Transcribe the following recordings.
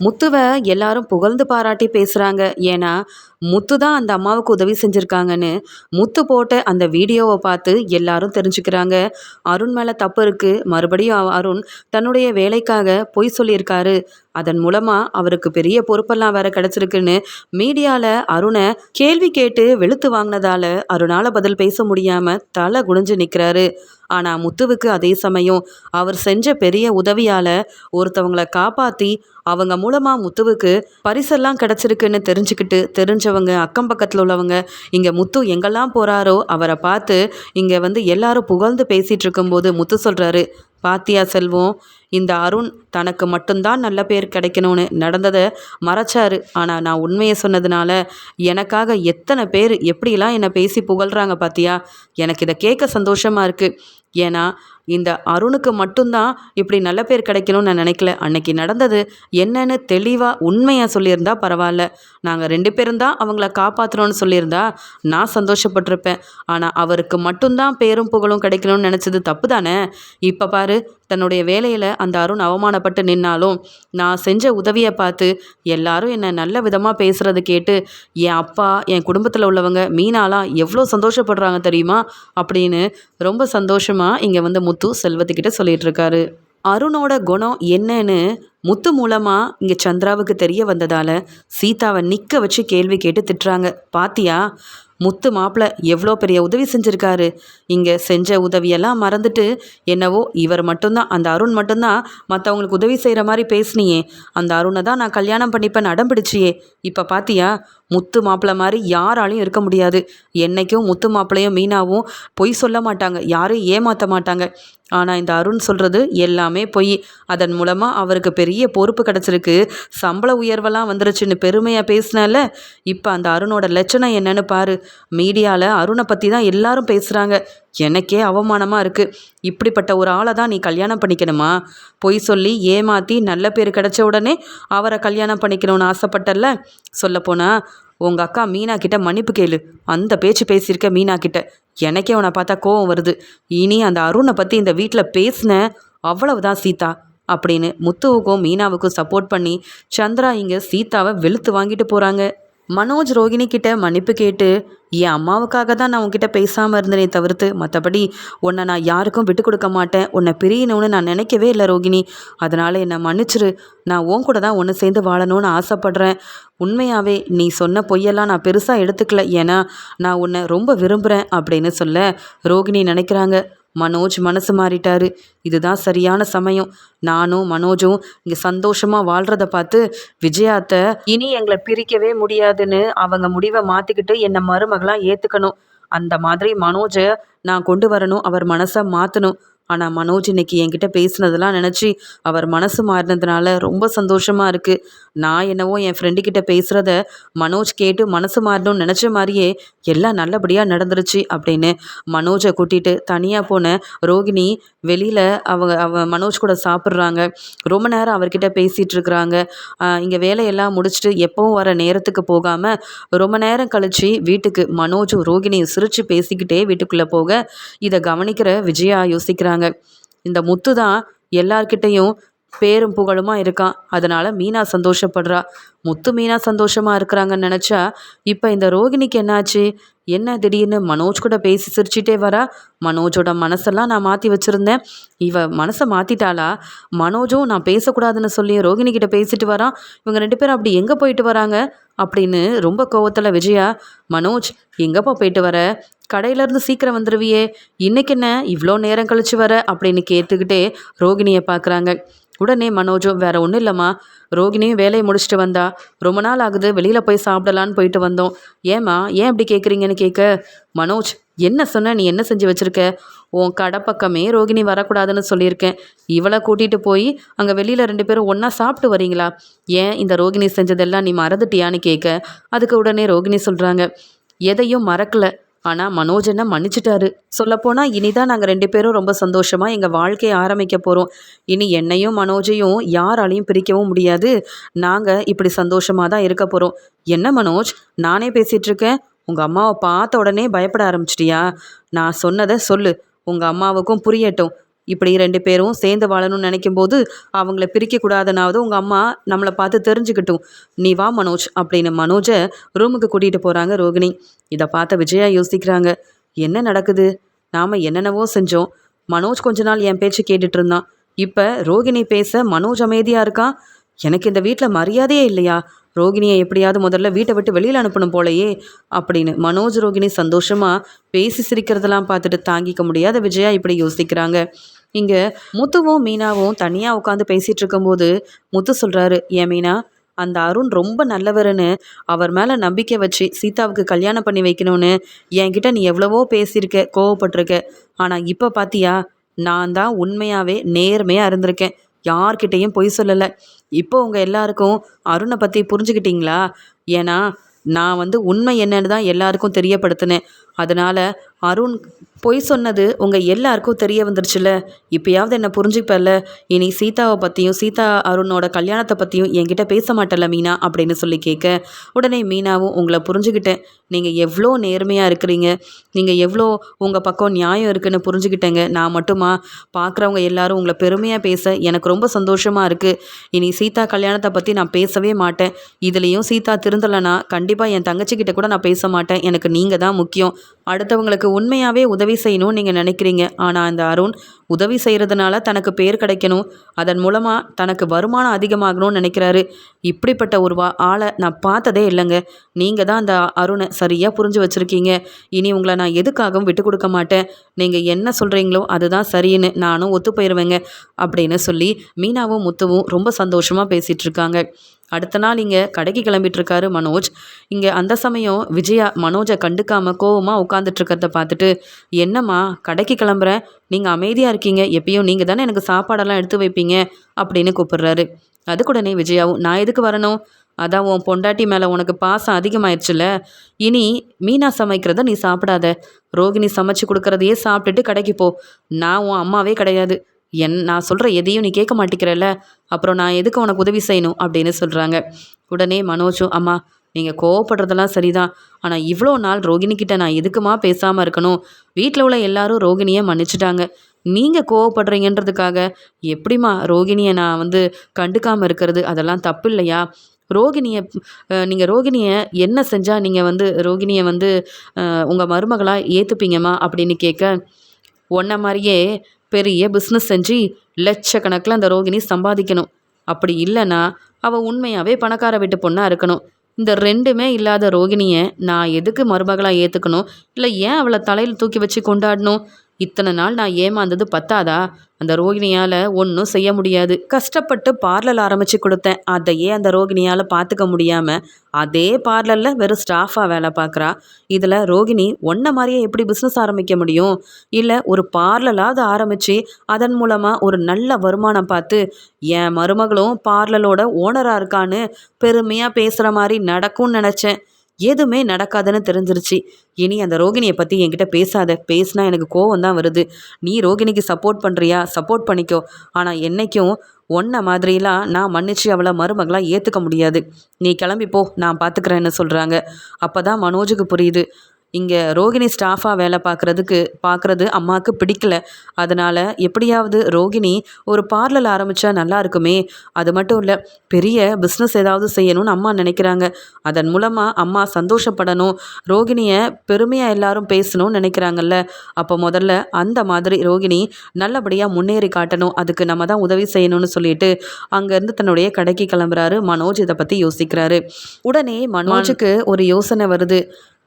முத்துவை எல்லாரும் புகழ்ந்து பாராட்டி பேசுகிறாங்க ஏன்னா முத்து தான் அந்த அம்மாவுக்கு உதவி செஞ்சுருக்காங்கன்னு முத்து போட்ட அந்த வீடியோவை பார்த்து எல்லாரும் தெரிஞ்சுக்கிறாங்க. அருண் மேலே தப்பு இருக்குது மறுபடியும் அருண் தன்னுடைய வேலைக்காக பொய் சொல்லியிருக்காரு. அதன் மூலமாக அவருக்கு பெரிய பொறுப்பெல்லாம் வேற கிடச்சிருக்குன்னு மீடியாவில் அருணை கேள்வி கேட்டு வெளுத்து வாங்கினதால அருணால் பதில் பேச முடியாமல் தலை குனிஞ்சு நிற்கிறாரு ஆனால் முத்துவுக்கு அதே சமயம் அவர் செஞ்ச பெரிய உதவியால் ஒருத்தவங்கள காப்பாற்றி அவங்க மூலமாக முத்துவுக்கு பரிசெல்லாம் கிடச்சிருக்குன்னு தெரிஞ்சுக்கிட்டு தெரிஞ்சவங்க அக்கம் பக்கத்தில் உள்ளவங்க இங்கே முத்து எங்கெல்லாம் போகிறாரோ அவரை பார்த்து இங்கே வந்து எல்லாரும் புகழ்ந்து பேசிகிட்டு இருக்கும்போது முத்து சொல்கிறாரு பாத்தியா செல்வம் இந்த அருண் தனக்கு மட்டும்தான் நல்ல பேர் கிடைக்கணும்னு நடந்ததை மறைச்சாரு. ஆனால் நான் உண்மையை சொன்னதுனால எனக்காக எத்தனை பேர் எப்படிலாம் என்னை பேசி புகழ்கிறாங்க பார்த்தியா எனக்கு இதை கேட்க சந்தோஷமாக இருக்குது ஏன்னா இந்த அருணுக்கு மட்டும்தான் இப்படி நல்ல பேர் கிடைக்கணும்னு நான் நினைக்கல. அன்னைக்கு நடந்தது என்னன்னு தெளிவாக உண்மையாக சொல்லியிருந்தா பரவாயில்ல. நாங்கள் ரெண்டு பேரும் தான் அவங்கள காப்பாற்றணும்னு சொல்லியிருந்தா நான் சந்தோஷப்பட்டிருப்பேன். ஆனால் அவருக்கு மட்டும்தான் பேரும் புகழும் கிடைக்கணும்னு நினச்சது தப்பு தானே இப்போ பாரு தன்னுடைய வேலையில் அந்த அருண் அவமானப்பட்டு நின்னாலும் நான் செஞ்ச உதவியை பார்த்து எல்லாரும் என்னை நல்ல விதமாக பேசுகிறத கேட்டு என் அப்பா என் குடும்பத்தில் உள்ளவங்க மீனாலாம் எவ்வளோ சந்தோஷப்படுறாங்க தெரியுமா? அப்படின்னு ரொம்ப சந்தோஷமாக இங்கே வந்து முத்து செல்வத்துக்கிட்ட சொல்லிகிட்ருக்காரு இருக்காரு. அருணோட குணம் என்னன்னு முத்து மூலமாக இங்கே சந்திராவுக்கு தெரிய வந்ததால் சீதாவை நிற்க வச்சு கேள்வி கேட்டு திட்டுறாங்க. பாத்தியா? முத்து மாப்பிள்ள எவ்வளோ பெரிய உதவி செஞ்சுருக்காரு. இங்கே செஞ்ச உதவியெல்லாம் மறந்துட்டு என்னவோ இவர் மட்டும்தான் அந்த அருண் மட்டும்தான் மற்றவங்களுக்கு உதவி செய்கிற மாதிரி பேசுனியே. அந்த அருணை தான் நான் கல்யாணம் பண்ணிப்பேன் அடம் பிடிச்சியே. இப்போ பாத்தியா? முத்து மாப்பிள்ளை மாதிரி யாராலையும் இருக்க முடியாது. என்னைக்கும் முத்து மாப்பிள்ளையும் மீனாவும் பொய் சொல்ல மாட்டாங்க. யாரையும் ஏமாற்ற மாட்டாங்க. ஆனால் இந்த அருண் சொல்கிறது எல்லாமே பொய். அதன் மூலமாக அவருக்கு பெரிய பொறுப்பு கிடச்சிருக்கு. சம்பள உயர்வெல்லாம் வந்துருச்சுன்னு பெருமையாக பேசினால இப்போ அந்த அருணோட லட்சணம் என்னன்னு பாரு. மீடியாவில் அருணை பற்றி தான் எல்லாரும் பேசுகிறாங்க எனக்கே அவமானமாக இருக்குது இப்படிப்பட்ட ஒரு ஆளை தான் நீ கல்யாணம் பண்ணிக்கணுமா? பொய் சொல்லி ஏமாற்றி நல்ல பேர் கிடச்ச உடனே அவரை கல்யாணம் பண்ணிக்கணும்னு ஆசைப்பட்டல்ல? சொல்லப்போனால் உங்கள் அக்கா மீனா கிட்ட மன்னிப்பு கேளு. அந்த பேச்சு பேசியிருக்க மீனா கிட்ட. எனக்கே உன்னை பார்த்தா கோவம் வருது. இனி அந்த அருணை பற்றி இந்த வீட்டில் பேசின அவ்வளவுதான் சீதா. அப்படின்னு முத்துவுக்கும் மீனாவுக்கும் சப்போர்ட் பண்ணி சந்திரா இங்கே சீதாவை வெளுத்து வாங்கிட்டு போகிறாங்க மனோஜ் ரோகிணி கிட்ட மன்னிப்பு கேட்டு என் அம்மாவுக்காக தான் நான் உன்கிட்ட பேசாமல் இருந்தேனே தவிர்த்து மற்றபடி உன்னை நான் யாருக்கும் விட்டு கொடுக்க மாட்டேன். உன்னை பிரியணும்னு நான் நினைக்கவே இல்லை ரோகிணி. அதனால் என்னை மன்னிச்சிரு. நான் உன் கூட தான் ஒன்று சேர்ந்து வாழணும்னு ஆசைப்பட்றேன். உண்மையாகவே நீ சொன்ன பொய்யெல்லாம் நான் பெருசாக எடுத்துக்கல. ஏன்னா நான் உன்னை ரொம்ப விரும்புகிறேன் அப்படின்னு சொல்ல ரோகிணி நினைக்கிறாங்க. மனோஜ் மனசு மாறிட்டாரு. இதுதான் சரியான சமயம். நானும் மனோஜும் இங்கே சந்தோஷமாக வாழ்கிறத பார்த்து விஜயாத்த இனி எங்களை பிரிக்கவே முடியாதுன்னு அவங்க முடிவை மாற்றிக்கிட்டு என்னை மருமகளாக ஏற்றுக்கணும் அந்த மாதிரி மனோஜை நான் கொண்டு வரணும். அவர் மனசை மாற்றணும் ஆனால் மனோஜ் இன்னைக்கு என்கிட்ட பேசுனதெல்லாம் நினச்சி அவர் மனசு மாறினதுனால ரொம்ப சந்தோஷமாக இருக்குது நான் என்னவோ என் ஃப்ரெண்டு கிட்ட பேசுகிறத மனோஜ் கேட்டு மனசு மாறணும்னு நினச்ச மாதிரியே எல்லாம் நல்லபடியாக நடந்துருச்சு அப்படின்னு மனோஜை கூட்டிகிட்டு தனியாக போன ரோகிணி வெளியில் அவங்க அவ மனோஜ் கூட சாப்பிட்றாங்க. ரொம்ப நேரம் அவர்கிட்ட பேசிகிட்டு இருக்கிறாங்க. இங்கே வேலையெல்லாம் முடிச்சுட்டு எப்பவும் வர நேரத்துக்கு போகாமல் ரொம்ப நேரம் கழித்து வீட்டுக்கு மனோஜும் ரோகிணியும் சிரித்து பேசிக்கிட்டே வீட்டுக்குள்ளே போக இதை கவனிக்கிற விஜயா யோசிக்கிறாங்க. இந்த முத்து தான் எல்லார்கிட்டேயும் பேரும் புகழுமா இருக்கான் அதனால் மீனா சந்தோஷப்படுறா. முத்து மீனா சந்தோஷமாக இருக்கிறாங்கன்னு நினச்சா இப்போ இந்த ரோகிணிக்கு என்னாச்சு? என்ன திடீர்னு மனோஜ் கூட பேசி சிரிச்சிட்டே வரா? மனோஜோட மனசெல்லாம் நான் மாற்றி வச்சுருந்தேன். இவ மனசை மாற்றிட்டாளா மனோஜும் நான் பேசக்கூடாதுன்னு சொல்லி ரோகிணி கிட்ட பேசிட்டு வரான். இவங்க ரெண்டு பேரும் அப்படி எங்கே போயிட்டு வராங்க? அப்படின்னு ரொம்ப கோவத்தில் விஜயா மனோஜ் எங்கப்பா போயிட்டு வர? கடையிலேருந்து சீக்கிரம் வந்துடுவியே இன்னைக்கு என்ன? இவ்வளோ நேரம் கழிச்சு வர? அப்படின்னு கேட்டுக்கிட்டே ரோகிணியை பார்க்குறாங்க உடனே மனோஜும் வேற ஒன்றும் இல்லைம்மா. ரோகிணியும் வேலையை முடிச்சுட்டு வந்தா. ரொம்ப நாள் ஆகுது. வெளியில் போய் சாப்பிடலான்னு போயிட்டு வந்தோம். ஏம்மா ஏன் இப்படி கேட்குறீங்கன்னு கேட்க மனோஜ் என்ன சொன்ன? நீ என்ன செஞ்சு வச்சுருக்க? உன் கடை பக்கமே ரோகிணி வரக்கூடாதுன்னு சொல்லியிருக்கேன். இவளை கூட்டிகிட்டு போய் அங்கே வெளியில் ரெண்டு பேரும் ஒன்றா சாப்பிட்டு வரீங்களா? ஏன் இந்த ரோகிணி செஞ்சதெல்லாம் நீ மறந்துட்டியான்னு கேட்க அதுக்கு உடனே ரோகிணி சொல்கிறாங்க எதையும் மறக்கல. ஆனால் மனோஜ் என்ன மன்னிச்சிட்டாரு. சொல்லப்போனால் இனிதான் நாங்கள் ரெண்டு பேரும் ரொம்ப சந்தோஷமாக எங்கள் வாழ்க்கையை ஆரம்பிக்க போகிறோம் இனி என்னையும் மனோஜையும் யாராலையும் பிரிக்கவும் முடியாது. நாங்கள் இப்படி சந்தோஷமாக தான் இருக்க போகிறோம் என்ன மனோஜ்? நானே பேசிகிட்ருக்கேன் உங்கள் அம்மாவை பார்த்த உடனே பயப்பட ஆரம்பிச்சிட்டியா? நான் சொன்னதை சொல்லு. உங்கள் அம்மாவுக்கும் புரியட்டும். இப்படி ரெண்டு பேரும் சேர்ந்து வாழணும்னு நினைக்கும் போது அவங்கள பிரிக்கக்கூடாதுனாவது உங்கள் அம்மா நம்மளை பார்த்து தெரிஞ்சுக்கிட்டும். நீ வா மனோஜ் அப்படின்னு மனோஜை ரூமுக்கு கூட்டிகிட்டு போகிறாங்க ரோகிணி. இதை பார்த்த விஜயா யோசிக்கிறாங்க. என்ன நடக்குது? நாம் என்னென்னவோ செஞ்சோம். மனோஜ் கொஞ்ச நாள் என் பேச்சு கேட்டுட்டு இருந்தான். இப்போ ரோகிணி பேச மனோஜ் அமைதியாக இருக்கான் எனக்கு இந்த வீட்டில் மரியாதையே இல்லையா? ரோகிணியை எப்படியாவது முதல்ல வீட்டை விட்டு வெளியில் அனுப்பணும் போலையே அப்படின்னு மனோஜ் ரோகிணி சந்தோஷமாக பேசி சிரிக்கிறதெல்லாம் பார்த்துட்டு தாங்கிக்க முடியாத விஜயா இப்படி யோசிக்கிறாங்க. இங்கே முத்துவும் மீனாவும் தனியாக உட்காந்து பேசிகிட்டு இருக்கும்போது முத்து சொல்கிறாரு ஏன் மீனா அந்த அருண் ரொம்ப நல்லவருன்னு அவர் மேலே நம்பிக்கை வச்சு சீதாவுக்கு கல்யாணம் பண்ணி வைக்கணும்னு என்கிட்ட நீ எவ்வளவோ பேசியிருக்க கோவப்பட்டிருக்க. ஆனால் இப்போ பார்த்தியா நான் தான் உண்மையாகவே நேர்மையாக இருந்திருக்கேன். யார்கிட்டேயும் பொய் சொல்லலை. இப்போ உங்கள் எல்லாருக்கும் அருணை பற்றி புரிஞ்சுக்கிட்டீங்களா ஏன்னா நான் வந்து உண்மை என்னன்னு தான் எல்லாருக்கும் தெரியப்படுத்தினேன். அதனால் அருண் பொய் சொன்னது உங்கள் எல்லாருக்கும் தெரிய வந்துருச்சுல இப்போயாவது என்னை புரிஞ்சுப்பல இனி சீதாவை பற்றியும் சீதா அருணோட கல்யாணத்தை பற்றியும் என்கிட்ட பேச மாட்டல மீனா அப்படின்னு சொல்லி கேட்க உடனே மீனாவும் உங்களை புரிஞ்சுக்கிட்டேன் நீங்கள் எவ்வளோ நேர்மையாக இருக்கிறீங்க. நீங்கள் எவ்வளோ உங்கள் பக்கம் நியாயம் இருக்குன்னு புரிஞ்சுக்கிட்டேங்க நான் மட்டுமா? பார்க்குறவங்க எல்லாரும் உங்களை பெருமையாக பேச எனக்கு ரொம்ப சந்தோஷமாக இருக்குது இனி சீதா கல்யாணத்தை பற்றி நான் பேசவே மாட்டேன். இதுலேயும் சீதா திருந்தலைன்னா கண்டிப்பாக என் தங்கச்சிக்கிட்ட கூட நான் பேச மாட்டேன். எனக்கு நீங்கள் தான் முக்கியம். அடுத்தவங்களுக்கு உண்மையாகவே உதவி செய்யணும்னு நீங்கள் நினைக்கிறீங்க. ஆனால் அந்த அருண் உதவி செய்கிறதுனால தனக்கு பேர் கிடைக்கணும். அதன் மூலமாக தனக்கு வருமானம் அதிகமாகணும்னு நினைக்கிறாரு. இப்படிப்பட்ட ஒரு வா ஆளை நான் பார்த்ததே இல்லைங்க. நீங்கள் தான் அந்த அருணை சரியாக புரிஞ்சு வச்சுருக்கீங்க. இனி உங்களை நான் எதுக்காகவும் விட்டு கொடுக்க மாட்டேன். நீங்கள் என்ன சொல்கிறீங்களோ அதுதான் சரின்னு நானும் ஒத்து போயிடுவேங்க அப்படின்னு சொல்லி மீனாவும் முத்துவும் ரொம்ப சந்தோஷமாக பேசிகிட்டு இருக்காங்க. அடுத்த நாள் இங்கே கடைக்கு கிளம்பிட்டுருக்காரு மனோஜ். இங்கே அந்த சமயம் விஜயா மனோஜை கண்டுக்காமல் கோவமாக உட்காந்துட்ருக்கிறத பார்த்துட்டு என்னம்மா கடைக்கு கிளம்புறேன் நீங்கள் அமைதியாக இருக்கீங்க. எப்பயும் நீங்கள் தானே எனக்கு சாப்பாடெல்லாம் எடுத்து வைப்பீங்க? அப்படின்னு கூப்பிடுறாரு. அதுக்குடனே விஜயாவும் நான் எதுக்கு வரணும்? அதான் உன் பொண்டாட்டி மேலே உனக்கு பாசம் அதிகமாயிடுச்சுல இனி மீனா சமைக்கிறத நீ சாப்பிடாத. ரோகிணி சமைச்சு கொடுக்குறதையே சாப்பிட்டுட்டு கடைக்கு போ. நான் உன் அம்மாவே கிடையாது. என் நான் சொல்கிற எதையும் நீ கேட்க மாட்டேங்கிறல்ல. அப்புறம் நான் எதுக்கு உனக்கு உதவி செய்யணும் அப்படின்னு சொல்கிறாங்க உடனே மனோஜும் அம்மா நீங்கள் கோவப்படுறதெல்லாம் சரிதான். ஆனால் இவ்வளோ நாள் ரோகிணிக்கிட்ட நான் எதுக்குமா பேசாமல் இருக்கணும்? வீட்டில் உள்ள எல்லாரும் ரோகிணியை மன்னிச்சிட்டாங்க. நீங்கள் கோவப்படுறீங்கன்றதுக்காக எப்படிம்மா ரோகிணியை நான் வந்து கண்டுக்காமல் இருக்கிறது? அதெல்லாம் தப்பு இல்லையா? ரோகிணியை நீங்கள் ரோகிணியை என்ன செஞ்சால் நீங்கள் வந்து ரோகிணியை வந்து உங்கள் மருமகளாக ஏற்றுப்பீங்கம்மா அப்படின்னு கேட்க ஒன்றை மாதிரியே பெரிய பிஸ்னஸ் செஞ்சு லட்சக்கணக்கில் அந்த ரோகிணி சம்பாதிக்கணும். அப்படி இல்லைன்னா அவள் உண்மையாகவே பணக்கார வீட்டு பொண்ணாக இருக்கணும். இந்த ரெண்டுமே இல்லாத ரோகிணியை நான் எதுக்கு மருமகளாக ஏற்றுக்கணும் இல்லை ஏன் அவளை தலையில் தூக்கி வச்சு கொண்டாடணும்? இத்தனை நாள் நான் ஏமாந்தது பத்தாதா? அந்த ரோகிணியால் ஒன்றும் செய்ய முடியாது. கஷ்டப்பட்டு பார்லர் ஆரம்பித்து கொடுத்தேன். அதையே அந்த ரோகிணியால் பார்த்துக்க முடியாமல் அதே பார்லரில் வெறும் ஸ்டாஃபாக வேலை பார்க்குறா இதில் ரோகிணி ஒன்றை மாதிரியே எப்படி பிஸ்னஸ் ஆரம்பிக்க முடியும்? இல்லை ஒரு பார்லராவது ஆரம்பித்து அதன் மூலமாக ஒரு நல்ல வருமானம் பார்த்து என் மருமகளும் பார்லரோட ஓனராக இருக்கான்னு பெருமையாக பேசுகிற மாதிரி நடக்கும்னு நினச்சேன். எதுவுமே நடக்காதுன்னு தெரிஞ்சிருச்சு. இனி அந்த ரோகிணியை பற்றி என்கிட்ட பேசாத. பேசினா எனக்கு கோவம் தான் வருது. நீ ரோகிணிக்கு சப்போர்ட் பண்ணுறியா சப்போர்ட் பண்ணிக்கோ. ஆனால் என்றைக்கும் ஒன்றை மாதிரிலாம் நான் மன்னிச்சு அவளை மருமகளாக ஏற்றுக்க முடியாது. நீ கிளம்பிப்போ நான் பார்த்துக்கிறேன்னு சொல்கிறாங்க அப்போ தான் மனோஜுக்கு புரியுது. இங்கே ரோகிணி ஸ்டாஃபாக வேலை பார்க்குறதுக்கு பார்க்குறது அம்மாவுக்கு பிடிக்கல. அதனால் எப்படியாவது ரோகிணி ஒரு பார்லர் ஆரம்பித்தா நல்லா இருக்குமே. அது மட்டும் இல்லை பெரிய பிஸ்னஸ் ஏதாவது செய்யணும்னு அம்மா நினைக்கிறாங்க. அதன் மூலமாக அம்மா சந்தோஷப்படணும். ரோகிணியை பெருமையாக எல்லாரும் பேசணும்னு நினைக்கிறாங்கல்ல. அப்போ முதல்ல அந்த மாதிரி ரோகிணி நல்லபடியாக முன்னேறி காட்டணும். அதுக்கு நம்ம தான் உதவி செய்யணும்னு சொல்லிட்டு அங்கேருந்து தன்னுடைய கடைக்கு கிளம்புறாரு. மனோஜ் இதை பற்றி யோசிக்கிறாரு. உடனே மனோஜுக்கு ஒரு யோசனை வருது.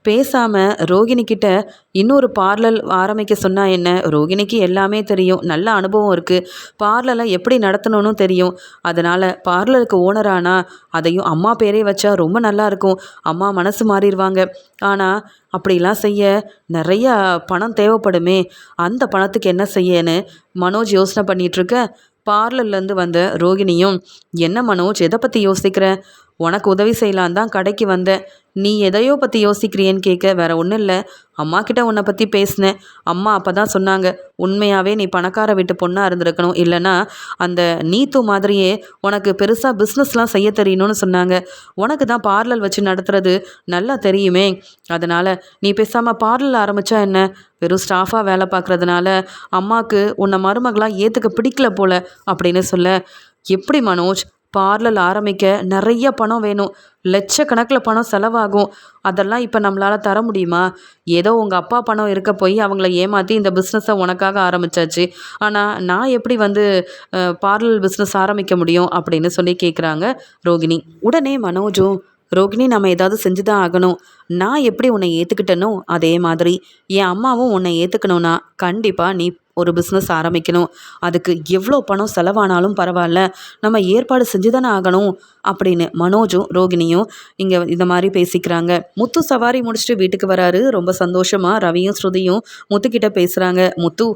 பேசாமல் ரோகிணிக்கிட்ட இன்னொரு பார்லர் ஆரம்பிக்க சொன்னால் என்ன? ரோகிணிக்கு எல்லாமே தெரியும். நல்ல அனுபவம் இருக்குது பார்லரை எப்படி நடத்தணும்னு தெரியும். அதனால் பார்லருக்கு ஓனரானா அதையும் அம்மா பேரே வச்சா ரொம்ப நல்லா இருக்கும். அம்மா மனசு மாறிடுவாங்க ஆனால் அப்படிலாம் செய்ய நிறையா பணம் தேவைப்படுமே. அந்த பணத்துக்கு என்ன செய்யன்னு மனோஜ் யோசனை பண்ணிகிட்ருக்க பார்லர்லேருந்து வந்த ரோகிணியும் என்ன மனோஜ் எதை பற்றி யோசிக்கிற? உனக்கு உதவி செய்யலான் தான் கடைக்கு வந்தேன். நீ எதையோ பற்றி யோசிக்கிறியேன்னு கேட்க வேற ஒன்றும் இல்லை. அம்மா கிட்ட உன்னை பற்றி பேசினேன். அம்மா அப்போ தான் சொன்னாங்க உண்மையாகவே நீ பணக்கார வீட்டு பொண்ணாக இருந்திருக்கணும். இல்லைன்னா அந்த நீத்து மாதிரியே உனக்கு பெருசாக பிஸ்னஸ்லாம் செய்ய தெரியணும்னு சொன்னாங்க. உனக்கு தான் பார்லர் வச்சு நடத்துறது நல்லா தெரியுமே. அதனால் நீ பேசாமல் பார்லர் ஆரம்பித்தா என்ன? வெறும் ஸ்டாஃபாக வேலை பார்க்குறதுனால அம்மாவுக்கு உன்னை மருமகளாக ஏற்றுக்க பிடிக்கல போல அப்படின்னு சொல்ல எப்படி மனோஜ்? பார்லர் ஆரம்பிக்க நிறைய பணம் வேணும். லட்சக்கணக்கில் பணம் செலவாகும். அதெல்லாம் இப்போ நம்மளால் தர முடியுமா? ஏதோ உங்கள் அப்பா பணம் இருக்க போய் அவங்கள ஏமாற்றி இந்த பிஸ்னஸை உனக்காக ஆரம்பித்தாச்சு ஆனால் நான் எப்படி வந்து பார்லர் பிஸ்னஸ் ஆரம்பிக்க முடியும் அப்படின்னு சொல்லி கேட்குறாங்க ரோகிணி. உடனே மனோஜும் ரோகிணி நம்ம ஏதாவது செஞ்சு தான் ஆகணும். நான் எப்படி உன்னை ஏற்றுக்கிட்டனோ அதே மாதிரி. என் அம்மாவும் உன்னை ஏற்றுக்கணும்னா கண்டிப்பாக நீ ஒரு பிஸ்னஸ் ஆரம்பிக்கணும். அதுக்கு எவ்வளோ பணம் செலவானாலும் பரவாயில்ல. நம்ம ஏற்பாடு செஞ்சு தானே ஆகணும் அப்படின்னு மனோஜும் ரோகிணியும் இங்கே இந்த மாதிரி பேசிக்கிறாங்க. முத்து சவாரி முடிச்சுட்டு வீட்டுக்கு வராரு. ரொம்ப சந்தோஷமாக ரவியும் ஸ்ருதியும் முத்துக்கிட்ட பேசுகிறாங்க முத்து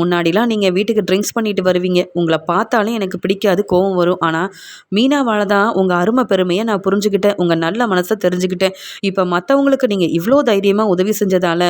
முன்னாடிலாம் நீங்கள் வீட்டுக்கு ட்ரிங்க்ஸ் பண்ணிட்டு வருவீங்க. உங்களை பார்த்தாலே எனக்கு பிடிக்காது கோவம் வரும். ஆனால் மீனாவால் தான் உங்கள் அருமை பெருமையை நான் புரிஞ்சுக்கிட்டேன். உங்கள் நல்ல மனசை தெரிஞ்சுக்கிட்டேன். இப்போ மற்றவங்களுக்கு நீங்கள் இவ்வளோ தைரியமாக உதவி செஞ்சதால்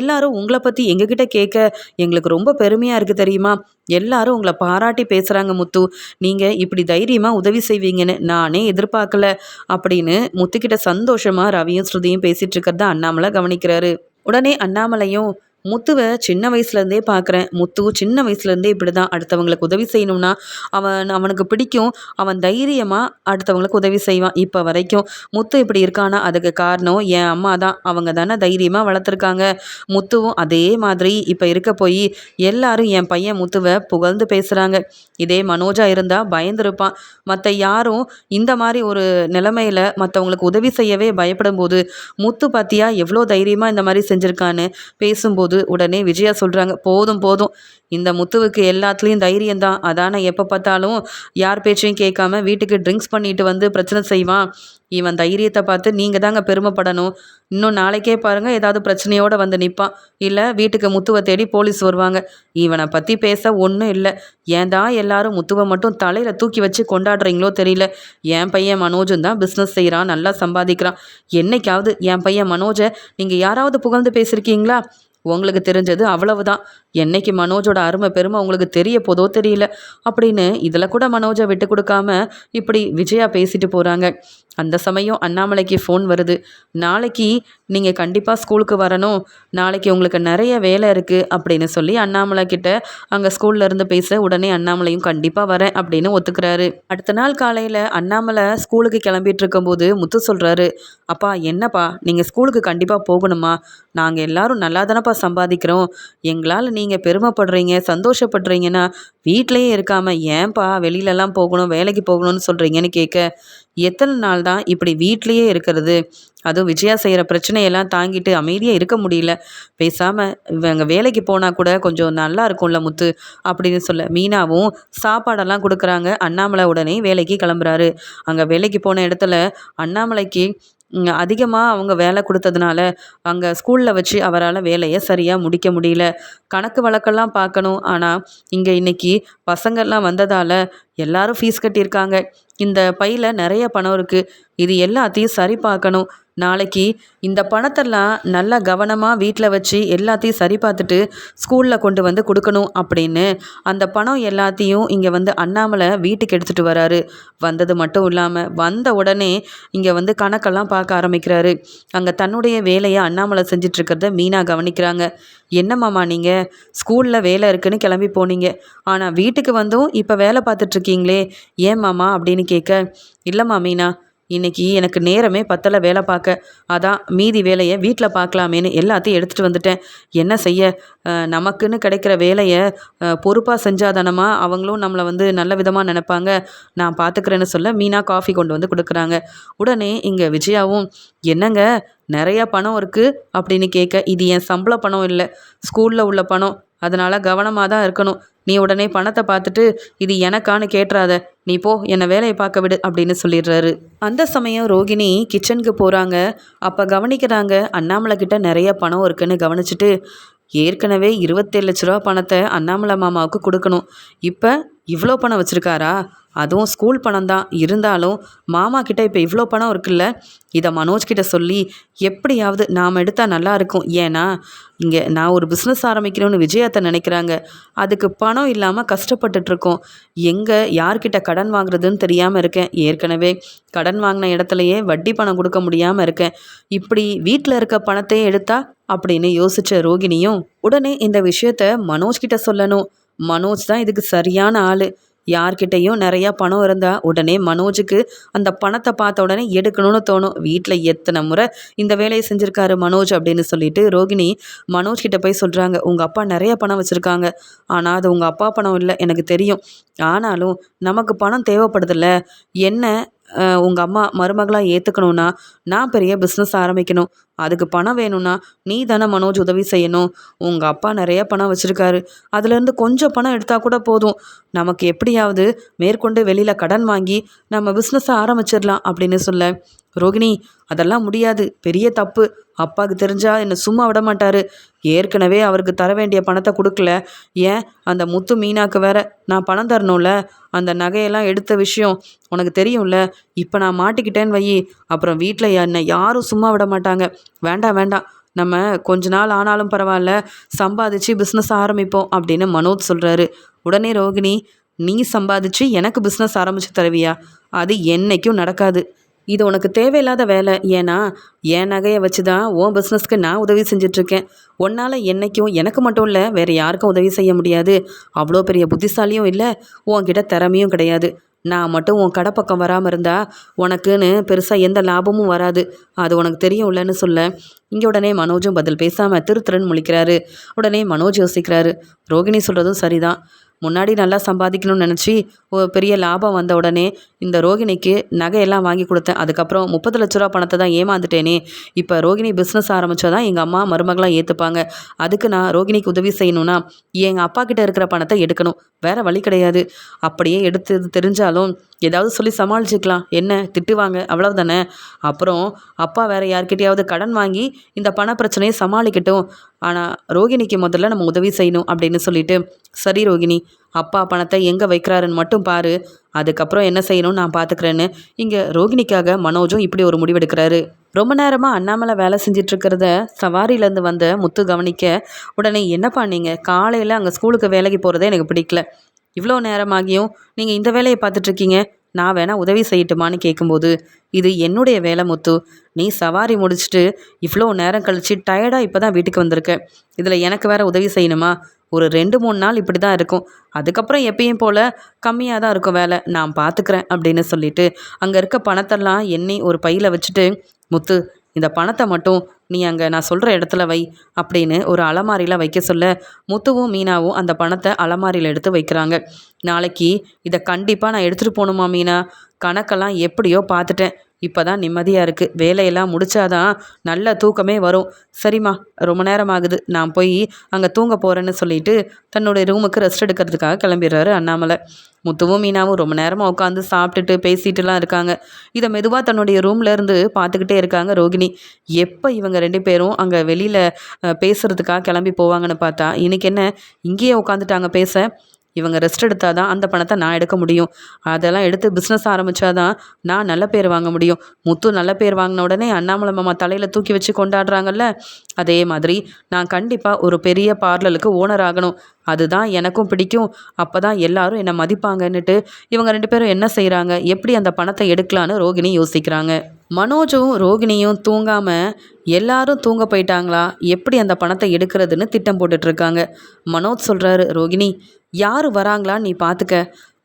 எல்லாரும் உங்களை பற்றி எங்ககிட்ட கேட்க எங்களுக்கு ரொம்ப பெருமையாக இருக்குது தெரியுமா? எல்லாரும் உங்களை பாராட்டி பேசுகிறாங்க முத்து. நீங்கள் இப்படி தைரியமாக உதவி செய்வீங்கன்னு நானே எதிர்பார்க்கல. அப்படின்னு முத்துக்கிட்ட சந்தோஷமாக ரவியும் ஸ்ருதியும் பேசிகிட்டு இருக்கிறத அண்ணாமலை கவனிக்கிறாரு. உடனே அண்ணாமலையும் முத்துவை சின்ன வயசுலேருந்தே பார்க்குறேன் முத்து சின்ன வயசுலேருந்தே இப்படி தான் அடுத்தவங்களுக்கு உதவி செய்யணும்னா அவன் அவனுக்கு பிடிக்கும். அவன் தைரியமாக அடுத்தவங்களுக்கு உதவி செய்வான். இப்போ வரைக்கும் முத்து இப்படி இருக்கானா? அதுக்கு காரணம் என் அம்மா தான். அவங்க தானே தைரியமாக வளர்த்துருக்காங்க. முத்துவும் அதே மாதிரி இப்போ இருக்க போய் எல்லாரும் என் பையன் முத்துவை புகழ்ந்து பேசுகிறாங்க இதே மனோஜா இருந்தால் பயந்துருப்பான். மற்ற யாரும் இந்த மாதிரி ஒரு நிலைமையில் மற்றவங்களுக்கு உதவி செய்யவே பயப்படும் போது முத்து பார்த்தியா எவ்வளோ தைரியமாக இந்த மாதிரி செஞ்சுருக்கான்னு பேசும்போது போது உடனே விஜயா சொல்கிறாங்க போதும் போதும். இந்த முத்துவுக்கு எல்லாத்துலேயும் தைரியம் தான். அதானே எப்போ பார்த்தாலும் யார் பேச்சையும் கேட்காம வீட்டுக்கு ட்ரிங்க்ஸ் பண்ணிட்டு வந்து பிரச்சனை செய்வான். இவன் தைரியத்தை பார்த்து நீங்கள் தாங்க பெருமைப்படணும். இன்னும் நாளைக்கே பாருங்கள் ஏதாவது பிரச்சனையோடு வந்து நிற்பான் இல்லை வீட்டுக்கு முத்துவை தேடி போலீஸ் வருவாங்க. இவனை பற்றி பேச ஒன்றும் இல்லை. ஏன் தான் எல்லாரும் முத்துவை மட்டும் தலையில் தூக்கி வச்சு கொண்டாடுறீங்களோ தெரியல. என் பையன் மனோஜும் தான் பிஸ்னஸ் செய்கிறான் நல்லா சம்பாதிக்கிறான். என்னைக்காவது என் பையன் மனோஜை நீங்கள் யாராவது புகழ்ந்து பேசியிருக்கீங்களா உங்களுக்கு தெரிஞ்சது அவ்வளவுதான். என்னைக்கு மனோஜோட அருமை பெருமை உங்களுக்கு தெரிய போதோ தெரியல. அப்படின்னு இதில் கூட மனோஜை விட்டு கொடுக்காம இப்படி விஜயா பேசிட்டு போகிறாங்க அந்த சமயம் அண்ணாமலைக்கு ஃபோன் வருது. நாளைக்கு நீங்கள் கண்டிப்பாக ஸ்கூலுக்கு வரணும். நாளைக்கு உங்களுக்கு நிறைய வேலை இருக்குது அப்படின்னு சொல்லி அண்ணாமலை கிட்ட அங்கே ஸ்கூல்ல இருந்து பேச உடனே அண்ணாமலையும் கண்டிப்பாக வரேன் அப்படின்னு ஒத்துக்கிறாரு. அடுத்த நாள் காலையில் அண்ணாமலை ஸ்கூலுக்கு கிளம்பிட்டு இருக்கும்போது முத்து சொல்கிறாரு அப்பா என்னப்பா? நீங்கள் ஸ்கூலுக்கு கண்டிப்பாக போகணுமா? நாங்கள் எல்லாரும் நல்லா தானப்பா சம்பாதிக்கிறோம். எங்களால் நீங்கள் பெருமைப்படுறீங்க சந்தோஷப்படுறீங்கன்னா வீட்லேயே இருக்காமல் ஏன்பா வெளியிலலாம் போகணும் வேலைக்கு போகணும்னு சொல்கிறீங்கன்னு கேட்க எத்தனை நாள் தான் இப்படி வீட்லேயே இருக்கிறது? அதுவும் விஜயா செய்கிற பிரச்சனையெல்லாம் தாங்கிட்டு அமைதியாக இருக்க முடியல. பேசாமல் இவங்க வேலைக்கு போனால் கூட கொஞ்சம் நல்லா இருக்கும்ல முத்து அப்படின்னு சொல்ல. மீனாவும் சாப்பாடெல்லாம் கொடுக்குறாங்க. அண்ணாமலை உடனே வேலைக்கு கிளம்புறாரு. அங்கே வேலைக்கு போன இடத்துல அண்ணாமலைக்கு அதிகமாக அவங்க வேலை கொடுத்ததுனால அங்கே ஸ்கூலில் வச்சு அவரால் வேலையை சரியாக முடிக்க முடியல. கணக்கு வழக்கெல்லாம் பார்க்கணும். ஆனால் இங்கே இன்றைக்கி பசங்கள்லாம் வந்ததால் எல்லாரும் ஃபீஸ் கட்டியிருக்காங்க. இந்த பையில் நிறைய பணம் இருக்குது இது எல்லாத்தையும் சரி பார்க்கணும். நாளைக்கு இந்த பணத்தெல்லாம் நல்லா கவனமாக வீட்டில் வச்சு எல்லாத்தையும் சரி பார்த்துட்டு ஸ்கூலில் கொண்டு வந்து கொடுக்கணும் அப்படின்னு அந்த பணம் எல்லாத்தையும் இங்கே வந்து அண்ணாமலை வீட்டுக்கு எடுத்துகிட்டு வராரு. வந்தது மட்டும் இல்லாமல் வந்த உடனே இங்கே வந்து கணக்கெல்லாம் பார்க்க ஆரம்பிக்கிறாரு. அங்கே தன்னுடைய வேலையை அண்ணாமலை செஞ்சிட்ருக்கிறத மீனா கவனிக்கிறாங்க. என்னம்மாம்மா நீங்கள் ஸ்கூலில் வேலை இருக்குன்னு கிளம்பி போனீங்க. ஆனால் வீட்டுக்கு வந்தும் இப்போ வேலை பார்த்துட்ருக்கீங்களே. ஏன் மாமா? அப்படின்னு கேட்க இல்லைம்மா மீனா இன்னைக்கு எனக்கு நேரமே பத்தலை வேலை பார்க்க. அதான் மீதி வேலையை வீட்டில் பார்க்கலாமேன்னு எல்லாத்தையும் எடுத்துகிட்டு வந்துட்டேன். என்ன செய்ய? நமக்குன்னு கிடைக்கிற வேலையை பொறுப்பாக செஞ்சாதானமா அவங்களும் நம்மளை வந்து நல்ல விதமாக நினப்பாங்க. நான் பார்த்துக்கிறேன்னு சொல்ல மீனா காஃபி கொண்டு வந்து கொடுக்குறாங்க. உடனே இங்கே விஜயாவும் என்னங்க? நிறையா பணம் இருக்குது அப்படின்னு கேட்க இது என் சம்பள பணம் இல்லை. ஸ்கூலில் உள்ள பணம். அதனால் கவனமாக தான் இருக்கணும். நீ உடனே பணத்தை பார்த்துட்டு இது எனக்கான்னு கேட்டுறாத. நீ போ என்னை வேலையை பார்க்க விடு அப்படின்னு சொல்லிடுறாரு. அந்த சமயம் ரோகிணி கிச்சனுக்கு போகிறாங்க அப்போ கவனிக்கிறாங்க அண்ணாமலை கிட்ட நிறைய பணம் இருக்குன்னு கவனிச்சுட்டு ஏற்கனவே இருபத்தேழு லட்ச ரூபா பணத்தை அண்ணாமலை மாமாவுக்கு கொடுக்கணும். இப்போ இவ்வளோ பணம் வச்சுருக்காரா? அதுவும் ஸ்கூல் பணம் தான் இருந்தாலும் மாமா கிட்ட இப்போ இவ்வளோ பணம் இருக்குல்ல? இதை மனோஜ் கிட்ட சொல்லி எப்படியாவது நாம் எடுத்தால் நல்லா இருக்கும். ஏன்னா இங்கே நான் ஒரு பிஸ்னஸ் ஆரம்பிக்கணும்னு விஜயாத்தை நினைக்கிறாங்க. அதுக்கு பணம் இல்லாமல் கஷ்டப்பட்டுட்ருக்கோம் எங்கே யார்கிட்ட கடன் வாங்குறதுன்னு தெரியாமல் இருக்கேன். ஏற்கனவே கடன் வாங்கின இடத்துலையே வட்டி பணம் கொடுக்க முடியாமல் இருக்கேன். இப்படி வீட்டில் இருக்க பணத்தையே எடுத்தா? அப்படின்னு யோசித்த ரோகிணியும் உடனே இந்த விஷயத்த மனோஜ் கிட்ட சொல்லணும். மனோஜ் தான் இதுக்கு சரியான ஆள். யார்கிட்டையும் நிறையா பணம் இருந்தால் உடனே மனோஜுக்கு அந்த பணத்தை பார்த்த உடனே எடுக்கணும்னு தோணும். வீட்டில் எத்தனை முறை இந்த வேலையை செஞ்சுருக்காரு மனோஜ் அப்படின்னு சொல்லிட்டு ரோகிணி மனோஜ் கிட்ட போய் சொல்கிறாங்க உங்கள் அப்பா நிறைய பணம் வச்சுருக்காங்க. ஆனால் அது உங்கள் அப்பா பணம் இல்லை எனக்கு தெரியும். ஆனாலும் நமக்கு பணம் தேவைப்படுதில்ல. என்ன உங்கள் அம்மா மருமகளாக ஏற்றுக்கணுன்னா நான் பெரிய பிஸ்னஸ் ஆரம்பிக்கணும். அதுக்கு பணம் வேணும்னா நீ தானே மனோஜ் உதவி செய்யணும். உங்கள் அப்பா நிறைய பணம் வச்சுருக்காரு. அதுலேருந்து கொஞ்சம் பணம் எடுத்தால் கூட போதும். நமக்கு எப்படியாவது மேற்கொண்டு வெளியில் கடன் வாங்கி நம்ம பிஸ்னஸை ஆரம்பிச்சிடலாம் அப்படின்னு சொல்ல. ரோகிணி அதெல்லாம் முடியாது. பெரிய தப்பு. அப்பாவுக்கு தெரிஞ்சால் என்னை சும்மா விட மாட்டார் ஏற்கனவே அவருக்கு தர வேண்டிய பணத்தை கொடுக்கல. ஏன்? அந்த முத்து மீனாக்கு வேற நான் பணம் தரணும்ல. அந்த நகையெல்லாம் எடுத்த விஷயம் உனக்கு தெரியும்ல. இப்போ நான் மாட்டிக்கிட்டேன்னு வையி அப்புறம் வீட்டில் என்னை யாரும் சும்மா விட மாட்டாங்க வேண்டாம் வேண்டாம். நம்ம கொஞ்ச நாள் ஆனாலும் பரவாயில்ல. சம்பாதிச்சு பிஸ்னஸ் ஆரம்பிப்போம் அப்படின்னு மனோஜ் சொல்கிறாரு உடனே ரோகிணி நீ சம்பாதிச்சு எனக்கு பிஸ்னஸ் ஆரம்பித்து தருவியா? அது என்றைக்கும் நடக்காது. இது உனக்கு தேவையில்லாத வேலை. ஏன்னா என் நகையை வச்சு தான் உன் பிஸ்னஸ்க்கு நான் உதவி செஞ்சிட்ருக்கேன் உன்னால் என்றைக்கும் எனக்கு மட்டும் இல்லை வேறு யாருக்கும் உதவி செய்ய முடியாது. அவ்வளோ பெரிய புத்திசாலியும் இல்லை உன்கிட்ட திறமையும் கிடையாது. நான் மட்டும் உன் கடை பக்கம் வராமல் இருந்தால் உனக்குன்னு பெருசாக எந்த லாபமும் வராது. அது உனக்கு தெரியும்லன்னு சொல்ல. இங்கே உடனே மனோஜும் பதில் பேசாமல் திரு முழிக்கிறாரு. உடனே மனோஜ் யோசிக்கிறாரு. ரோகிணி சொல்கிறதும் சரிதான். முன்னாடி நல்லா சம்பாதிக்கணும்னு நினச்சி பெரிய லாபம் வந்த உடனே இந்த ரோகிணிக்கு நகையெல்லாம் வாங்கி கொடுத்தேன். அதுக்கப்புறம் முப்பது லட்ச ரூபா பணத்தை தான் ஏமாந்துட்டேனே. இப்போ ரோகிணி பிஸ்னஸ் ஆரம்பித்தா தான் எங்கள் அம்மா மருமகளாக ஏற்றுப்பாங்க அதுக்கு நான் ரோகிணிக்கு உதவி செய்யணும்னா எங்கள் அப்பா கிட்ட இருக்கிற பணத்தை எடுக்கணும். வேறு வழி கிடையாது. அப்படியே எடுத்து தெரிஞ்சாலும் ஏதாவது சொல்லி சமாளிச்சுக்கலாம். என்ன? திட்டுவாங்க. அவ்வளவுதானே? அப்புறம் அப்பா வேறு யார்கிட்டையாவது கடன் வாங்கி இந்த பண பிரச்சனையை சமாளிக்கட்டும். ஆனால் ரோகிணிக்கு முதல்ல நம்ம உதவி செய்யணும் அப்படின்னு சொல்லிட்டு சரி ரோகிணி அப்பா பணத்தை எங்கே வைக்கிறாருன்னு மட்டும் பாரு. அதுக்கப்புறம் என்ன செய்யணும்னு நான் பார்த்துக்கிறேன்னு இங்கே ரோகிணிக்காக மனோஜும் இப்படி ஒரு முடிவெடுக்கிறாரு. ரொம்ப நேரமாக அண்ணாமலை வேலை செஞ்சிட்ருக்கிறத சவாரியிலேருந்து வந்த முத்து கவனிக்க உடனே என்னப்பா நீங்கள் காலையில் அங்கே ஸ்கூலுக்கு வேலைக்கு போகிறதே எனக்கு பிடிக்கல. இவ்வளோ நேரமாகியும் நீங்கள் இந்த வேலையை பார்த்துட்ருக்கீங்க. நான் வேணால் உதவி செய்யட்டுமான்னு கேட்கும்போது இது என்னுடைய வேலை முத்து. நீ சவாரி முடிச்சுட்டு இவ்வளோ நேரம் கழித்து டயர்டாக இப்போ தான் வீட்டுக்கு வந்திருக்க. இதில் எனக்கு வேறு உதவி செய்யணுமா? ஒரு ரெண்டு மூணு நாள் இப்படி தான் இருக்கும். அதுக்கப்புறம் எப்பயும் போல் கம்மியாக தான் இருக்கும் வேலை. நான் பார்த்துக்கிறேன் அப்படின்னு சொல்லிட்டு அங்கே இருக்க பணத்தெல்லாம் எண்ணி ஒரு பையில் வச்சுட்டு முத்து இந்த பணத்தை மட்டும் நீ அங்கே நான் சொல்கிற இடத்துல வை அப்படின்னு ஒரு அலமாரியில் வைக்க சொல்ல முத்துவும் மீனாவும் அந்த பணத்தை அலமாரியில் எடுத்து வைக்கிறாங்க. நாளைக்கு இதை கண்டிப்பாக நான் எடுத்துகிட்டு போகணுமா மீனா? கணக்கெல்லாம் எப்படியோ பார்த்துட்டேன். இப்போ தான் நிம்மதியாக இருக்குது வேலையெல்லாம் முடிச்சாதான் நல்ல தூக்கமே வரும். சரிம்மா ரொம்ப நேரம் ஆகுது நான் போய் அங்கே தூங்க போகிறேன்னு சொல்லிட்டு தன்னுடைய ரூமுக்கு ரெஸ்ட் எடுக்கிறதுக்காக கிளம்பிடுறாரு அண்ணாமலை. முத்துவும் மீனாவும் ரொம்ப நேரமாக உட்காந்து சாப்பிட்டுட்டு பேசிட்டுலாம் இருக்காங்க. இதை மெதுவாக தன்னுடைய ரூமில் இருந்து பார்த்துக்கிட்டே இருக்காங்க ரோகிணி. எப்போ இவங்க ரெண்டு பேரும் அங்கே வெளியில் பேசுகிறதுக்காக கிளம்பி போவாங்கன்னு பார்த்தா இன்றைக்கி என்ன இங்கேயே உட்காந்துட்டாங்க பேச. இவங்க ரெஸ்ட் எடுத்தால் தான் அந்த பணத்தை நான் எடுக்க முடியும். அதெல்லாம் எடுத்து பிஸ்னஸ் ஆரம்பித்தாதான் நான் நல்ல பேர் வாங்க முடியும். முத்து நல்ல பேர் வாங்கின உடனே அண்ணாமலை மாமா தலையில் தூக்கி வச்சு கொண்டாடுறாங்கல்ல அதே மாதிரி நான் கண்டிப்பாக ஒரு பெரிய பார்லருக்கு ஓனர் ஆகணும். அதுதான் எனக்கும் பிடிக்கும். அப்போ தான் எல்லாரும் என்னை மதிப்பாங்கன்னுட்டு இவங்க ரெண்டு பேரும் என்ன செய்கிறாங்க எப்படி அந்த பணத்தை எடுக்கலான்னு ரோகிணி யோசிக்கிறாங்க. மனோஜும் ரோகிணியும் தூங்காமல் எல்லாரும் தூங்க போயிட்டாங்களா? எப்படி அந்த பணத்தை எடுக்கிறதுன்னு திட்டம் போட்டுட்ருக்காங்க. மனோஜ் சொல்கிறாரு ரோகிணி யார் வராங்களான்னு நீ பார்த்துக்க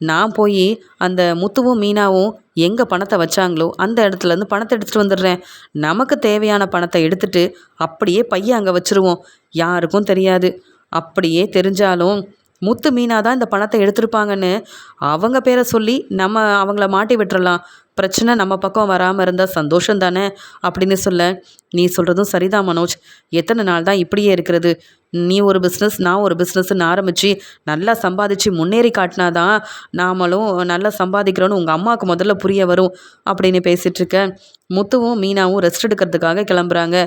நான் போய் அந்த முத்துவும் மீனாவும் எங்கே பணத்தை வச்சாங்களோ அந்த இடத்துலேருந்து பணத்தை எடுத்துகிட்டு வந்துடுறேன். நமக்கு தேவையான பணத்தை எடுத்துகிட்டு அப்படியே பையன் அங்கே வச்சுருவோம். யாருக்கும் தெரியாது. அப்படியே தெரிஞ்சாலும் முத்து மீனா தான் இந்த பணத்தை எடுத்திருப்பாங்கன்னு அவங்க பேரை சொல்லி நம்ம அவங்கள மாட்டி விட்டுறலாம். பிரச்சனை நம்ம பக்கம் வராமல் இருந்தால் சந்தோஷம் தானே? அப்படின்னு சொல்ல நீ சொல்கிறதும் சரிதான் மனோஜ். எத்தனை நாள் தான் இப்படியே இருக்கிறது? நீ ஒரு பிஸ்னஸ் நான் ஒரு பிஸ்னஸ்ன்னு ஆரம்பித்து நல்லா சம்பாதிச்சு முன்னேறி காட்டினா தான் நாமளும் நல்லா சம்பாதிக்கிறோன்னு உங்கள் அம்மாவுக்கு முதல்ல புரிய வரும் அப்படின்னு பேசிகிட்டு முத்துவும் மீனாவும் ரெஸ்ட் எடுக்கிறதுக்காக கிளம்புறாங்க.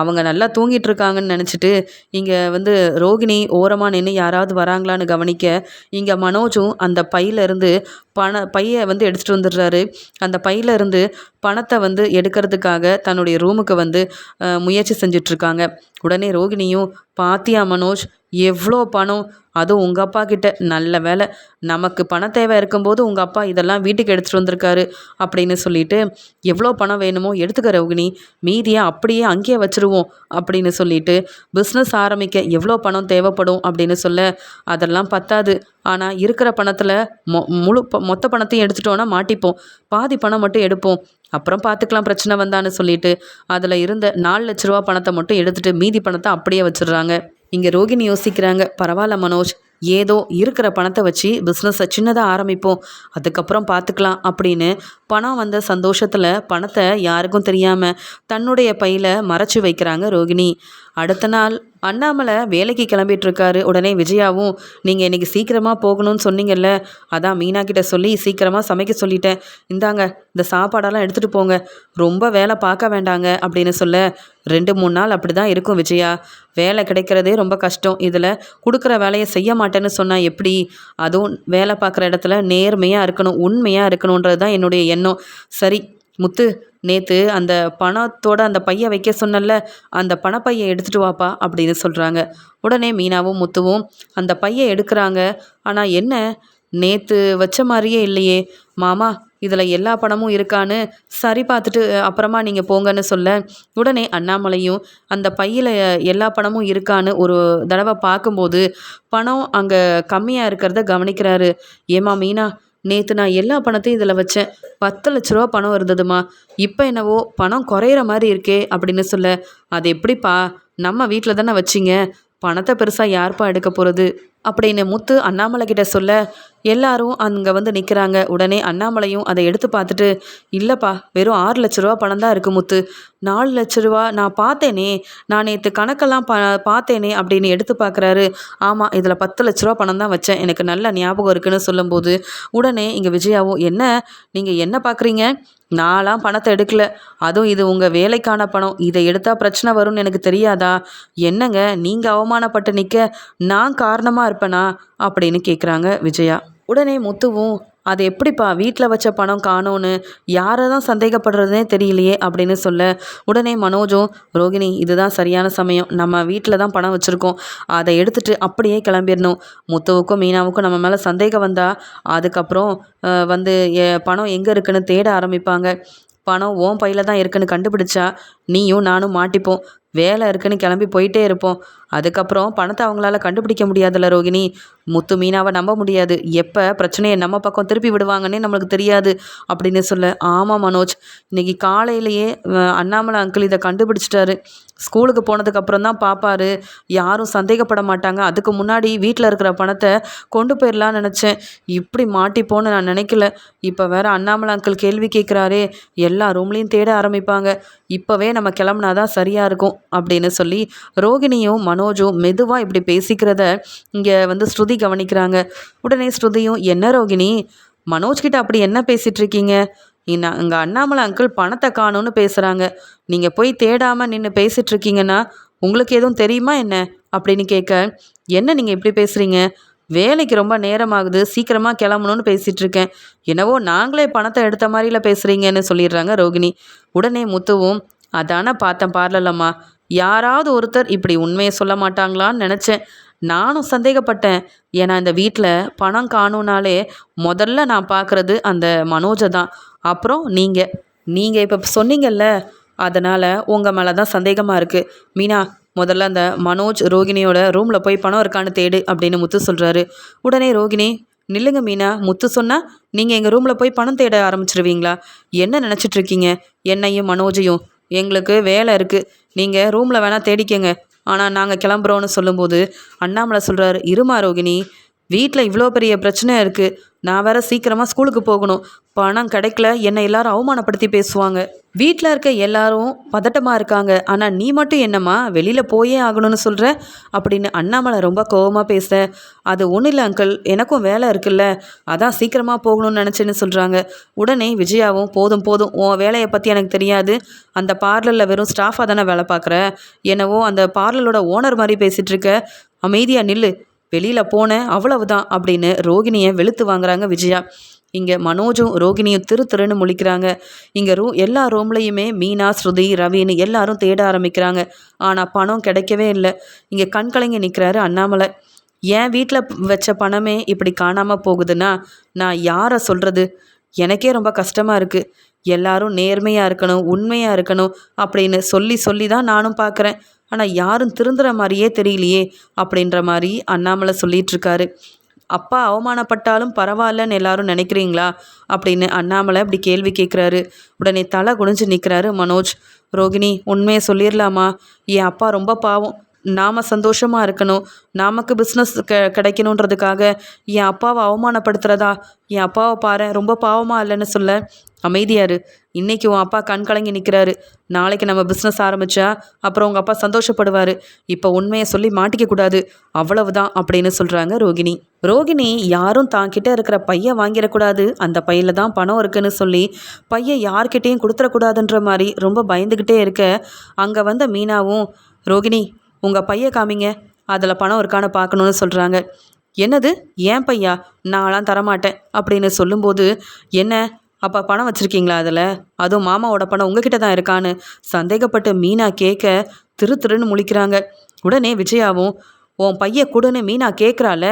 அவங்க நல்லா தூங்கிட்டு இருக்காங்கன்னு நினச்சிட்டு இங்கே வந்து ரோகிணி ஓரமாக நின்று யாராவது வராங்களான்னு கவனிக்க இங்கே மனோஜும் அந்த பையிலேருந்து பண பையை வந்து எடுத்துகிட்டு வந்துடுறாரு. அந்த பையிலேருந்து பணத்தை வந்து எடுக்கிறதுக்காக தன்னுடைய ரூமுக்கு வந்து முயற்சி செஞ்சிட்ருக்காங்க உடனே ரோகிணியும் பாத்தியா மனோஜ் எவ்வளோ பணம்? அதுவும் உங்கள் அப்பா கிட்ட நல்ல வேலை நமக்கு பண தேவை இருக்கும்போது உங்கள் அப்பா இதெல்லாம் வீட்டுக்கு எடுத்துகிட்டு வந்திருக்காரு அப்படின்னு சொல்லிட்டு எவ்வளோ பணம் வேணுமோ எடுத்துக்க ரோகிணி. மீதியை அப்படியே அங்கேயே வச்சுருவோம் அப்படின்னு சொல்லிட்டு பிஸ்னஸ் ஆரம்பிக்க எவ்வளோ பணம் தேவைப்படும் அப்படின்னு சொல்ல அதெல்லாம் பத்தாது. ஆனால் இருக்கிற பணத்தில் மொ முழு ப- மொத்த பணத்தையும் எடுத்துட்டோன்னா மாட்டிப்போம். பாதி பணம் மட்டும் எடுப்போம். அப்புறம் பார்த்துக்கலாம் பிரச்சனை வந்தான்னு சொல்லிட்டு. அதில் இருந்த நாலு லட்ச ரூபா பணத்தை மட்டும் எடுத்துட்டு மீதி பணத்தை அப்படியே வச்சிடுறாங்க. இங்கே ரோகிணி யோசிக்கிறாங்க பரவாயில்ல மனோஜ் ஏதோ இருக்கிற பணத்தை வச்சு பிஸ்னஸை சின்னதாக ஆரம்பிப்போம். அதுக்கப்புறம் பார்த்துக்கலாம் அப்படின்னு பணம் வந்த சந்தோஷத்தில் பணத்தை யாருக்கும் தெரியாமல் தன்னுடைய பையில் மறைச்சி வைக்கிறாங்க ரோகிணி. அடுத்த நாள் அண்ணாமலை வேலைக்கு கிளம்பிட்டு இருக்காரு உடனே விஜயாவும் நீங்கள் இன்னைக்கு சீக்கிரமாக போகணும்னு சொன்னீங்கல்ல அதான் மீனா கிட்ட சொல்லி சீக்கிரமாக சமைக்க சொல்லிட்டேன். இந்தாங்க இந்த சாப்பாடெல்லாம் எடுத்துகிட்டு போங்க. ரொம்ப வேலை பார்க்க வேண்டாங்க அப்படின்னு சொல்ல ரெண்டு மூணு நாள் அப்படி தான் இருக்கும் விஜயா. வேலை கிடைக்கிறதே ரொம்ப கஷ்டம். இதில் கொடுக்குற வேலையை செய்ய மாட்டேன்னு சொன்னால் எப்படி? அதுவும் வேலை பார்க்குற இடத்துல நேர்மையாக இருக்கணும் உண்மையாக இருக்கணுன்றது தான் என்னுடைய எண்ணம் சரி முத்து நேற்று அந்த பணத்தோட அந்த பையை வைக்க சொன்னல அந்த பணப்பையை எடுத்துட்டு வாப்பா அப்படின்னு சொல்கிறாங்க உடனே மீனாவும் முத்துவும் அந்த பையை எடுக்கிறாங்க. ஆனால் என்ன? நேற்று வச்ச மாதிரியே இல்லையே. மாமா இதில் எல்லா பணமும் இருக்கான்னு சரி பார்த்துட்டு அப்புறமா நீங்கள் போங்கன்னு சொல்ல. உடனே அண்ணாமலையும் அந்த பையில் எல்லா பணமும் இருக்கான்னு ஒரு தடவை பார்க்கும்போது பணம் அங்கே கம்மியாக இருக்கிறத கவனிக்கிறாரு. ஏமா மீனா நேற்று நான் எல்லா பணத்தையும் இதில் வச்சேன். பத்து லட்ச ரூபா பணம் இருந்ததுமா. இப்போ என்னவோ பணம் குறையிற மாதிரி இருக்கே அப்படின்னு சொல்ல அது எப்படிப்பா? நம்ம வீட்டில் தானே வச்சிங்க. பணத்தை பெருசாக யார்ப்பா எடுக்க போகிறது அப்படின்னு முத்து அண்ணாமலை கிட்ட சொல்ல எல்லாரும் அங்கே வந்து நிற்கிறாங்க உடனே அண்ணாமலையும் அதை எடுத்து பார்த்துட்டு இல்லைப்பா வெறும் ஆறு லட்ச ரூபா பணம் தான் இருக்குது முத்து. நாலு லட்ச ரூபா நான் பார்த்தேனே. நான் நேற்று கணக்கெல்லாம் பா பார்த்தேனே அப்படின்னு எடுத்து பார்க்குறாரு. ஆமாம் இதில் பத்து லட்ச ரூபா பணம் தான் வச்சேன். எனக்கு நல்ல ஞாபகம் இருக்குன்னு சொல்லும்போது உடனே இங்கே விஜயாவும் என்ன? நீங்கள் என்ன பார்க்குறீங்க? நான்லாம் பணத்தை எடுக்கல. அதுவும் இது உங்கள் வேலைக்கான பணம். இதை எடுத்தால் பிரச்சனை வரும்னு எனக்கு தெரியாதா? என்னங்க நீங்கள் அவமானப்பட்டு நிற்க நான் காரணமாக இருப்பேனா? அப்படின்னு கேட்குறாங்க விஜயா. உடனே முத்துவும் அது எப்படிப்பா வீட்டில் வச்ச பணம் காணோன்னு யாரை தான் சந்தேகப்படுறதுனே தெரியலையே அப்படின்னு சொல்ல உடனே மனோஜும் ரோகிணி இதுதான் சரியான சமயம். நம்ம வீட்டில் தான் பணம் வச்சுருக்கோம். அதை எடுத்துட்டு அப்படியே கிளம்பிடணும். முத்துவுக்கும் மீனாவுக்கும் நம்ம மேலே சந்தேகம் வந்தால் அதுக்கப்புறம் வந்து பணம் எங்கே இருக்குன்னு தேட ஆரம்பிப்பாங்க. பணம் ஓன் பையில் தான் இருக்குன்னு கண்டுபிடிச்சா நீயும் நானும் மாட்டிப்போம். வேலை இருக்குன்னு கிளம்பி போயிட்டே இருப்போம். அதுக்கப்புறம் பணத்தை அவங்களால கண்டுபிடிக்க முடியாதுல்ல ரோகிணி. முத்து மீனாவை நம்ப முடியாது. எப்போ பிரச்சனையை நம்ம பக்கம் திருப்பி விடுவாங்கன்னே நம்மளுக்கு தெரியாது அப்படின்னு சொல்ல ஆமாம் மனோஜ் இன்னைக்கு காலையிலேயே அண்ணாமலை அங்கிள் இதை கண்டுபிடிச்சிட்டாரு. ஸ்கூலுக்கு போனதுக்கப்புறம் தான் பார்ப்பாரு யாரும் சந்தேகப்பட மாட்டாங்க. அதுக்கு முன்னாடி வீட்டில் இருக்கிற பணத்தை கொண்டு போயிடலான்னு நினச்சேன். இப்படி மாட்டிப்போன்னு நான் நினைக்கல. இப்போ வேற அண்ணாமலை அங்கிள் கேள்வி கேட்குறாரே எல்லா ரூம்லேயும் தேட ஆரம்பிப்பாங்க. இப்போவே நம்ம கிளம்புனாதான் சரியாக இருக்கும். அப்படின்னு சொல்லி ரோகிணியும் மனோஜும் மெதுவாக இப்படி பேசிக்கிறத இங்கே வந்து ஸ்ருதி கவனிக்கிறாங்க. உடனே ஸ்ருதியும் என்ன ரோகிணி? மனோஜ் கிட்ட அப்படி என்ன பேசிகிட்டு இருக்கீங்க? இன்னா இங்கே அண்ணாமலை அங்கிள் பணத்தை காணும்னு பேசுகிறாங்க நீங்கள் போய் தேடாமல் நின்று பேசிட்டு இருக்கீங்கன்னா உங்களுக்கு எதுவும் தெரியுமா என்ன? அப்படின்னு கேட்க என்ன நீங்கள் இப்படி பேசுகிறீங்க வேலைக்கு ரொம்ப நேரமாகுது. சீக்கிரமாக கிளம்பணும்னு பேசிகிட்டு இருக்கேன். என்னவோ நாங்களே பணத்தை எடுத்த மாதிரில பேசுகிறீங்கன்னு சொல்லிடுறாங்க ரோகிணி. உடனே முத்துவும் அதானே பார்த்தேன் பார்லலம்மா. யாராவது ஒருத்தர் இப்படி உண்மையை சொல்ல மாட்டாங்களான்னு நினச்சேன். நானும் சந்தேகப்பட்டேன். ஏன்னா இந்த வீட்டில் பணம் காணும்னாலே முதல்ல நான் பார்க்குறது அந்த மனோஜை தான். அப்புறம் நீங்கள் நீங்கள் இப்போ சொன்னீங்கல்ல அதனால் உங்கள் மேலே தான் சந்தேகமாக இருக்குது மீனா முதல்ல அந்த மனோஜ் ரோகிணியோட ரூமில் போய் பணம் இருக்கான்னு தேடு அப்படின்னு முத்து சொல்கிறாரு உடனே ரோகிணி நில்லுங்க மீனா முத்து சொன்னால் நீங்கள் எங்கள் ரூமில் போய் பணம் தேட ஆரம்பிச்சிருவீங்களா? என்ன நினச்சிட்ருக்கீங்க என்னையும் மனோஜையும் எங்களுக்கு வேலை இருக்குது நீங்கள் ரூமில் வேணால் தேடிக்கங்க. ஆனால் நாங்கள் கிளம்புறோன்னு சொல்லும்போது அண்ணாமலை சொல்கிறாரு இருமா ரோகிணி வீட்டில் இவ்வளோ பெரிய பிரச்சனை இருக்குது நான் வேறு சீக்கிரமாக ஸ்கூலுக்கு போகணும். பணம் கிடைக்கல. என்னை எல்லாரும் அவமானப்படுத்தி பேசுவாங்க. வீட்டில் இருக்க எல்லாரும் பதட்டமாக இருக்காங்க. ஆனால் நீ மட்டும் என்னம்மா? வெளியில் போயே ஆகணும்னு சொல்கிற அப்படின்னு அண்ணாமலை ரொம்ப கோவமாக பேச அது ஒன்றும் இல்லை அங்கிள் எனக்கும் வேலை இருக்குல்ல. அதான் சீக்கிரமாக போகணும்னு நினச்சேன்னு சொல்கிறாங்க உடனே விஜயாவும் போதும் போதும். உன் வேலையை பற்றி எனக்கு தெரியாது. அந்த பார்லரில் வெறும் ஸ்டாஃபாக தானே வேலை பார்க்குற? என்னவோ அந்த பார்லரோட ஓனர் மாதிரி பேசிகிட்ருக்க அமைதியாக நில்லு. வெளியில் போனேன். அவ்வளவுதான். அப்படின்னு ரோகிணியை வெளுத்து வாங்குறாங்க விஜயா. இங்கே மனோஜும் ரோகிணியும் திரு திருன்னு முழிக்கிறாங்க. இங்கே ரூ எல்லா ரூம்லேயுமே மீனா ஸ்ருதி ரவின்னு எல்லாரும் தேட ஆரம்பிக்கிறாங்க. ஆனால் பணம் கிடைக்கவே இல்லை. இங்கே கண்கலைங்க நிற்கிறாரு அண்ணாமலை. என் வீட்டில் வச்ச பணமே இப்படி காணாமல் போகுதுன்னா நான் யாரை சொல்கிறது எனக்கே ரொம்ப கஷ்டமாக இருக்குது எல்லாரும் நேர்மையாக இருக்கணும் உண்மையாக இருக்கணும் அப்படின்னு சொல்லி சொல்லி தான் நானும் பார்க்குறேன் ஆனால் யாரும் திருந்துற மாதிரியே தெரியலையே அப்படின்ற மாதிரி அண்ணாமலை சொல்லிகிட்ருக்காரு அப்பா அவமானப்பட்டாலும் பரவாயில்லன்னு எல்லாரும் நினைக்கிறீங்களா? அப்படின்னு அண்ணாமலை அப்படி கேள்வி கேட்குறாரு உடனே தலை குனிஞ்சு நிற்கிறாரு மனோஜ். ரோகிணி உண்மையை சொல்லிடலாமா என் அப்பா ரொம்ப பாவம். நாம் சந்தோஷமாக இருக்கணும். நமக்கு பிஸ்னஸ் க கிடைக்கணுன்றதுக்காக என் அப்பாவை அவமானப்படுத்துகிறதா என் அப்பாவை பாரு ரொம்ப பாவமாக இல்லைன்னு சொல்ல. அமைதியாரு இன்னைக்கு உன் அப்பா கண் கலங்கி நிற்கிறாரு நாளைக்கு நம்ம பிஸ்னஸ் ஆரம்பித்தா அப்புறம் உங்கள் அப்பா சந்தோஷப்படுவார். இப்போ உண்மையை சொல்லி மாட்டிக்க கூடாது. அவ்வளவுதான் அப்படின்னு சொல்கிறாங்க ரோகிணி. ரோகிணி யாரும் தாங்கிட்ட இருக்கிற பையன் வாங்கிடக்கூடாது. அந்த பையில் தான் பணம் இருக்குன்னு சொல்லி பையன் யார்கிட்டேயும் கொடுத்துடக்கூடாதுன்ற மாதிரி ரொம்ப பயந்துக்கிட்டே இருக்க. அங்கே வந்த மீனாவும் ரோகிணி உங்கள் பைய காமிங்க. அதில் பணம் இருக்கான்னு பார்க்கணுன்னு சொல்கிறாங்க என்னது? ஏன் பையா? நான்லாம் தரமாட்டேன். அப்படின்னு சொல்லும்போது என்ன? அப்போ பணம் வச்சுருக்கீங்களா அதில்? அதுவும் மாமாவோட பணம் உங்ககிட்ட தான் இருக்கான்னு சந்தேகப்பட்டு மீனா கேட்க திரு திருன்னு முழிக்கிறாங்க. உடனே விஜயாவும் உன் பைய கொடுன்னு மீனா கேட்குறால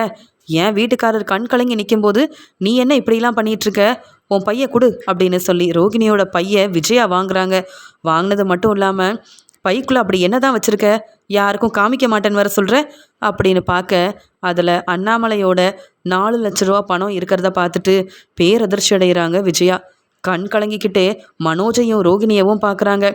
என் வீட்டுக்காரர் கண் கலங்கி நிற்கும்போது நீ என்ன இப்படிலாம் பண்ணிகிட்ருக்க உன் பைய கொடு அப்படின்னு சொல்லி ரோகிணியோட பைய விஜயா வாங்குறாங்க. வாங்கினது மட்டும் இல்லாமல் பைக்குள்ளே அப்படி என்ன தான் வச்சுருக்க? யாருக்கும் காமிக்க மாட்டேன்னு வர சொல்கிற அப்படின்னு பார்க்க அதில் அண்ணாமலையோட நாலு லட்ச ரூபா பணம் இருக்கிறத பார்த்துட்டு பேரதிர்ச்சி அடைகிறாங்க விஜயா. கண் கலங்கிக்கிட்டே மனோஜையும் ரோகிணியவும் பார்க்குறாங்க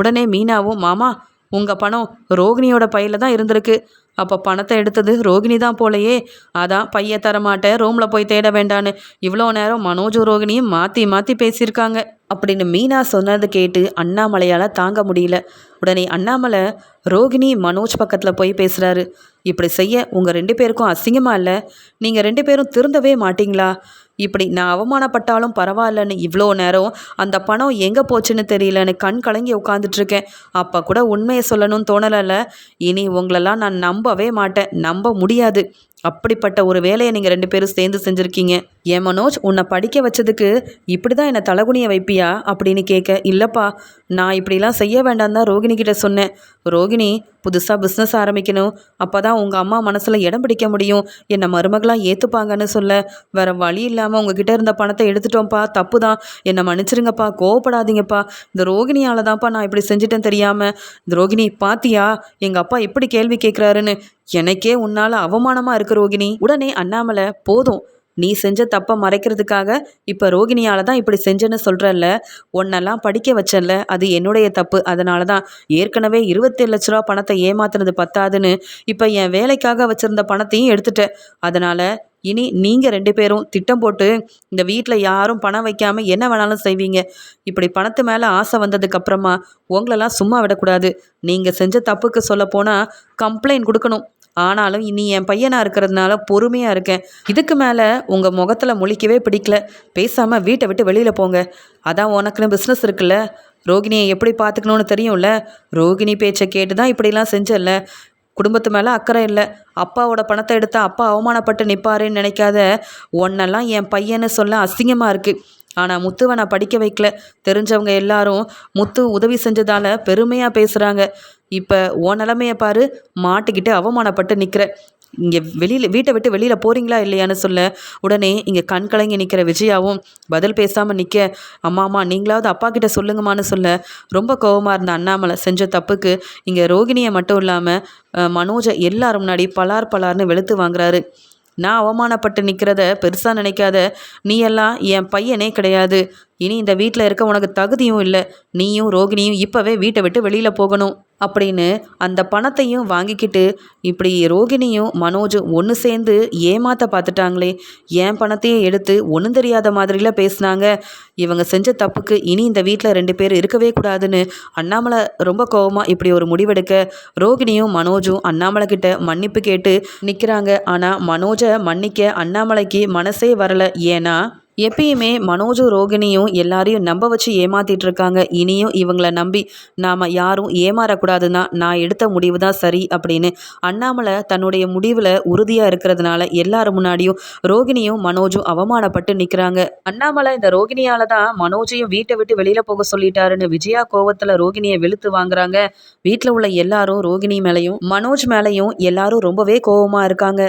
உடனே மீனாவும் மாமா உங்கள் பணம் ரோகிணியோட பையில் தான் இருந்திருக்கு. அப்போ பணத்தை எடுத்தது ரோகிணி தான் போலையே. அதான் பைய தரமாட்டேன் ரூமில் போய் தேட வேண்டான்னு. இவ்வளோ நேரம் மனோஜும் ரோகிணியும் மாற்றி மாற்றி பேசியிருக்காங்க. அப்படின்னு மீனா சொன்னதை கேட்டு அண்ணாமலையால் தாங்க முடியல. உடனே அண்ணாமலை ரோகிணி மனோஜ் பக்கத்தில் போய் பேசுகிறாரு இப்படி செய்ய உங்கள் ரெண்டு பேருக்கும் அசிங்கமாக இல்லை? நீங்கள் ரெண்டு பேரும் திருந்தவே மாட்டிங்களா? இப்படி நான் அவமானப்பட்டாலும் பரவாயில்லன்னு இவ்வளோ நேரம் அந்த பணம் எங்கே போச்சுன்னு தெரியலன்னு கண் கலங்கி உட்காந்துட்ருக்கேன் அப்போ கூட உண்மையை சொல்லணும்னு தோணலைல்ல. இனி உங்களெல்லாம் நான் நம்பவே மாட்டேன். நம்ப முடியாது. அப்படிப்பட்ட ஒரு வேலையை நீங்கள் ரெண்டு பேரும் சேர்ந்து செஞ்சுருக்கீங்க. ஏன் மனோஜ் உன்னை படிக்க வச்சதுக்கு இப்படி தான் என்னை தலகுனியை வைப்பியா அப்படின்னு கேட்க இல்லைப்பா நான் இப்படிலாம் செய்ய வேண்டாம் தான் ரோகிணி கிட்ட சொன்னேன். ரோகிணி புதுசாக பிஸ்னஸ் ஆரம்பிக்கணும். அப்போ தான் உங்கள் அம்மா மனசில் இடம் பிடிக்க முடியும். என்னை மருமகளாக ஏற்றுப்பாங்கன்னு சொல்ல வேறு வழி இல்லாமல் உங்ககிட்ட இருந்த பணத்தை எடுத்துட்டோம்ப்பா தப்பு தான் என்னை மன்னிச்சிருங்கப்பா கோவப்படாதீங்கப்பா. இந்த ரோகிணியால் தான்ப்பா நான் இப்படி செஞ்சுட்டேன் தெரியாமல் இந்த ரோகிணி பாத்தியா எங்கள் அப்பா எப்படி கேள்வி கேட்குறாருன்னு எனக்கே உன்னால் அவமானமாக இருக்கு ரோகிணி. உடனே அண்ணாமலை போதும். நீ செஞ்ச தப்பை மறைக்கிறதுக்காக இப்போ ரோகிணியால் தான் இப்படி செஞ்சேன்னு சொல்கிறல்ல உன்னெல்லாம் படிக்க வச்சல அது என்னுடைய தப்பு. அதனால தான் ஏற்கனவே இருபத்தேழு லட்ச ரூபா பணத்தை ஏமாத்துனது பத்தாதுன்னு இப்போ என் வேலைக்காக வச்சுருந்த பணத்தையும் எடுத்துட்டேன். அதனால் இனி நீங்கள் ரெண்டு பேரும் திட்டம் போட்டு இந்த வீட்டில் யாரும் பணம் வைக்காமல் என்ன வேணாலும் செய்வீங்க. இப்படி பணத்து மேலே ஆசை வந்ததுக்கப்புறமா உங்களெல்லாம் சும்மா விடக்கூடாது. நீங்கள் செஞ்ச தப்புக்கு சொல்ல போனால் கம்ப்ளைண்ட் கொடுக்கணும். ஆனாலும் இனி என் பையனாக இருக்கிறதுனால பொறுமையாக இருக்கேன். இதுக்கு மேலே உங்கள் முகத்தில் முழிக்கவே பிடிக்கல. பேசாமல் வீட்டை விட்டு வெளியில் போங்க. அதான் உனக்குன்னு பிஸ்னஸ் இருக்குல்ல. ரோகிணியை எப்படி பார்த்துக்கணுன்னு தெரியும்ல? ரோகிணி பேச்சை கேட்டு தான் இப்படிலாம் செஞ்சல குடும்பத்து மேலே அக்கறை இல்லை. அப்பாவோட பணத்தை எடுத்தா அப்பா அவமானப்பட்டு நிற்பாருன்னு நினைக்காத ஒன்னெல்லாம் என் பையன்னு சொல்ல அசிங்கமாக இருக்குது ஆனால் முத்துவை நான் படிக்க வைக்கல. தெரிஞ்சவங்க எல்லாரும் முத்து உதவி செஞ்சதால் பெருமையாக பேசுகிறாங்க இப்போ உன் நிலமையை பாரு. மாட்டிக்கிட்டு அவமானப்பட்டு நிற்கிற இங்கே வெளியில் வீட்டை விட்டு வெளியில் போகிறீங்களா இல்லையான்னு சொல்ல. உடனே இங்கே கண் கலங்கி நிற்கிற விஜயாவும் பதில் பேசாமல் நிற்க அம்மா அம்மா நீங்களாவது அப்பா கிட்ட சொல்லுங்கம்மான்னு சொல்ல. ரொம்ப கோபமாக இருந்த அண்ணாமலை செஞ்ச தப்புக்கு இங்கே ரோகிணியை மட்டும் இல்லாமல் மனோஜை எல்லாரும் முன்னாடி பலார் பலார்னு வெளுத்து வாங்குறாரு. நான் அவமானப்பட்டு நிற்கிறத பெருசாக நினைக்காத. நீ எல்லாம் என் பையனே கிடையாது. இனி இந்த வீட்டில் இருக்க உனக்கு தகுதியும் இல்லை. நீயும் ரோகிணியும் இப்போவே வீட்டை விட்டு வெளியில் போகணும். அப்படின்னு அந்த பணத்தையும் வாங்கிக்கிட்டு இப்படி ரோகிணியும் மனோஜும் ஒன்று சேர்ந்து ஏமாத்த பார்த்துட்டாங்களே. என் பணத்தையும் எடுத்து ஒன்றும் தெரியாத மாதிரிலாம் பேசுனாங்க. இவங்க செஞ்ச தப்புக்கு இனி இந்த வீட்டில் ரெண்டு பேர் இருக்கவே கூடாதுன்னு அண்ணாமலை ரொம்ப கோவமாக இப்படி ஒரு முடிவெடுக்க ரோகிணியும் மனோஜும் அண்ணாமலை கிட்ட மன்னிப்பு கேட்டு நிற்கிறாங்க ஆனால் மனோஜை மன்னிக்க அண்ணாமலைக்கு மனசே வரலை. ஏன்னா எப்பயுமே மனோஜும் ரோகிணியும் எல்லாரையும் நம்ப வச்சு ஏமாத்திட்டு இருக்காங்க இனியும் இவங்கள நம்பி நாம் யாரும் ஏமாறக்கூடாதுன்னா நான் எடுத்த முடிவு தான் சரி அப்படின்னு. அண்ணாமலை தன்னுடைய முடிவில் உறுதியாக இருக்கிறதுனால எல்லாரும் முன்னாடியும் ரோகிணியும் மனோஜும் அவமானப்பட்டு நிற்கிறாங்க அண்ணாமலை இந்த ரோகிணியால தான் மனோஜையும் வீட்டை விட்டு வெளியில் போக சொல்லிட்டாருன்னு விஜயா கோவத்தில் ரோகிணியை வெளுத்து வாங்குறாங்க. வீட்டில் உள்ள எல்லாரும் ரோகிணி மேலேயும் மனோஜ் மேலேயும் எல்லாரும் ரொம்பவே கோவமாக இருக்காங்க.